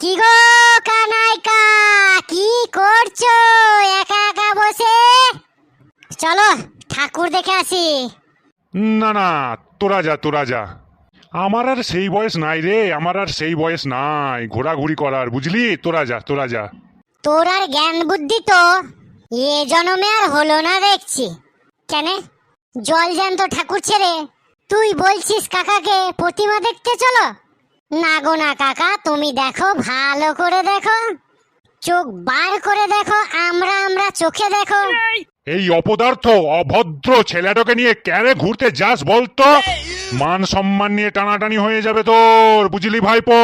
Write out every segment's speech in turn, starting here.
কি গো কানাইকা? কি করছ? একা একা বসে? চলো ঠাকুর দেখে আসি। না না তোরা যা তোরা যা। আমার আর সেই বয়স নাই রে আমার আর সেই বয়স নাই। ঘোরাঘুরি করার বুঝলি? তোরা যা তোরা যা। তোর আর জ্ঞান বুদ্ধি তো এ জন্মে আর হলো না দেখছি। কেন? জল জ্যান্ত ঠাকুর ছেড়ে তুই বলছিস কাকাকে প্রতিমা দেখতে চলো? না গো না কাকা তুমি দেখো ভালো করে দেখো। চোখ বার করে দেখো আমরা আমরা চোখে দেখো। এই! অপদার্থ অভদ্র ছেলেটাকে নিয়ে ক্যারে ঘুরতে যাস বলতো? মান সম্মান নিয়ে টানাটানি হয়ে যাবে তোর বুঝলি ভাইপো?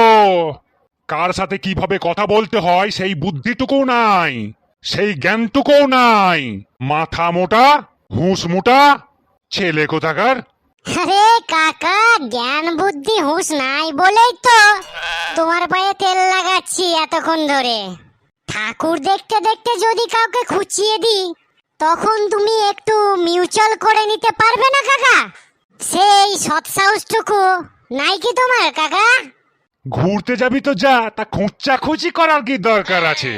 কার সাথে কীভাবে কথা বলতে হয় সেই বুদ্ধিটুকুও নাই সেই জ্ঞানটুকুও নাই। মাথা মোটা হুঁস মোটা ছেলে কোথাকার? আরে কাকা জ্ঞান বুদ্ধি হুঁশ নাই বলেই তো। তোমার পায়ে তেল লাগাচ্ছি এতক্ষণ ধরে। ঠাকুর দেখতে দেখতে যদি কাউকে খুঁচিয়ে দিই তখন তুমি একটু মিউচুয়াল করে নিতে পারবে না কাকা? সেই সৎ সাহসটুকু নাই কি তোমার কাকা? ঘুরতে যাবি তো যা তা খুঁচা খুচি করার কি দরকার আছে?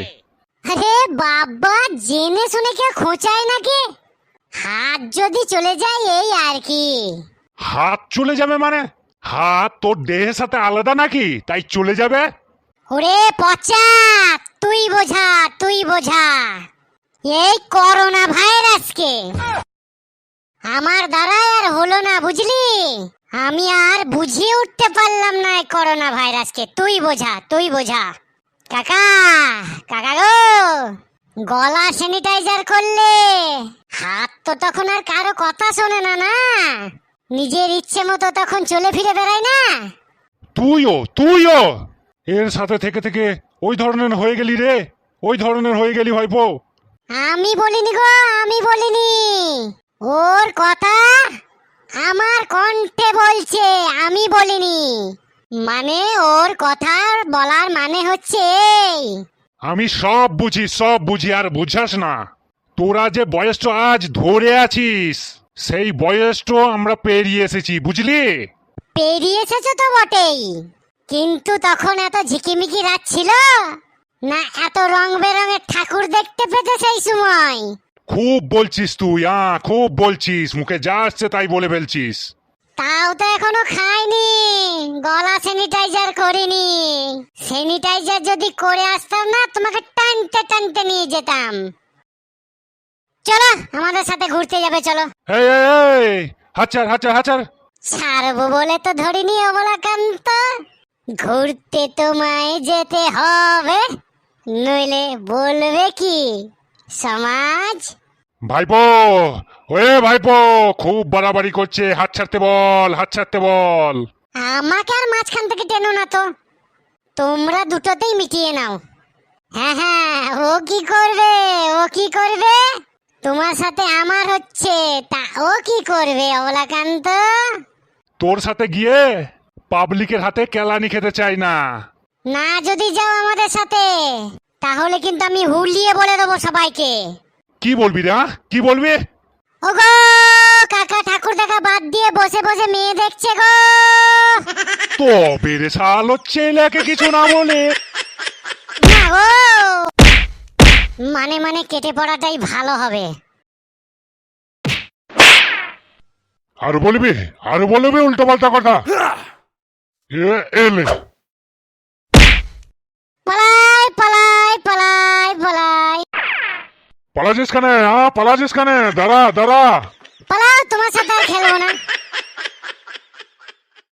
আরে বাবা জেনে শুনে কেউ খোঁচায় নাকি? হাত যদি চলে যায় এই আর কি। হাত চলে যাবে মানে? হাত তোর দেহের সাথে আলাদা নাকি? তাই চলে যাবে? ওরে পচা, তুই বোঝা তুই বোঝা। এই করোনা ভাইরাসকে আমার দ্বারাই আর হলো না, বুঝলি? আমি আর বুঝিয়ে উঠতে পারলাম না এই করোনা ভাইরাসকে তুই বোঝা তুই বোঝা। কাকা কাকা গো, গলা স্যানিটাইজার করলে হাত তো তখন আর কারও কথা শোনে না না? নিজের ইচ্ছে মতো তখন চলে ফিরে বেড়ায় না? তুইও তুইও! এর সাথে থেকে থেকে ওই ধরনের হয়ে গেলি রে ওই ধরনের হয়ে গেলি ভাইপো। আমি বলিনি গো আমি বলিনি। ওর কথা আমার কণ্ঠে বলছে আমি বলিনি। মানে ওর কথা বলার মানে হচ্ছে এই। আমি সব বুঝি সব বুঝি আর বুঝাস না। তোরা যে বয়সটা আজ ধরে আছিস। সেই বয়সটা আমরা পেরিয়ে এসেছি বুঝলি? পেরিয়ে এসেছ তো বটেই। কিন্তু তখন এত ঝিকিমিকি রাত ছিল? না এত রং বেরঙের ঠাকুর দেখতে পেতে সেই সময়। খুব বলছিস তুই আ খুব বলছিস মুখে যা আসছে তাই বলে ফেলছিস। তাও তো এখনও খাইনি গলা স্যানিটাইজার করিনি। স্যানিটাইজার যদি করে আসতাম না তোমাকে টানতে টানতে নিয়ে যেতাম। চলো আমাদের সাথে ঘুরতে যাবে চলো। এই এই এই হাচার হাচার হাচার। ছাড়বো বলে তো ধরিনি অবলাকান্ত। ঘুরতে তোমায় যেতে হবে নইলে বলবে কি? সমাজ? ভাইপো ওয়ে ভাইপো খুব বাড়াবাড়ি করছে হাত ছাড়তে বল হাত ছাড়তে বল। আমাকে আর মাঝখান থেকে টেনো না তো। তোমরা দুটোতেই মিটিয়ে নাও। হ্যাঁ হ্যাঁ ও কি করবে? ও কি করবে? তোমার সাথে আমার হচ্ছে তা ও কি করবে অবলাকান্ত? তোর সাথে গিয়ে পাবলিকের হাতে কেলানি খেতে চাই না। না যদি যাও আমাদের সাথে তাহলে কিন্তু আমি হুলিয়ে বলে দেবো সবাইকে। কি বলবি রে হ্যাঁ? কি বলবি? ওগো কাকা ঠাকুর দেখা বাদ দিয়ে বসে বসে মেয়ে দেখছে গো। তবে রে শালো ছেলেকে কিছু না বলে। না গো মানে মানে কেটে পড়াটাই ভালো হবে। আর বলবি? আর বলবি উল্টো পাল্টা কথা? এ, এলে পালাই পালাই পালাই পালাই। পালাজিস কানে? হ্যাঁ পালাজিস কানে? দাঁড়া দাঁড়া। পালাও তোমার সাথে খেলব না।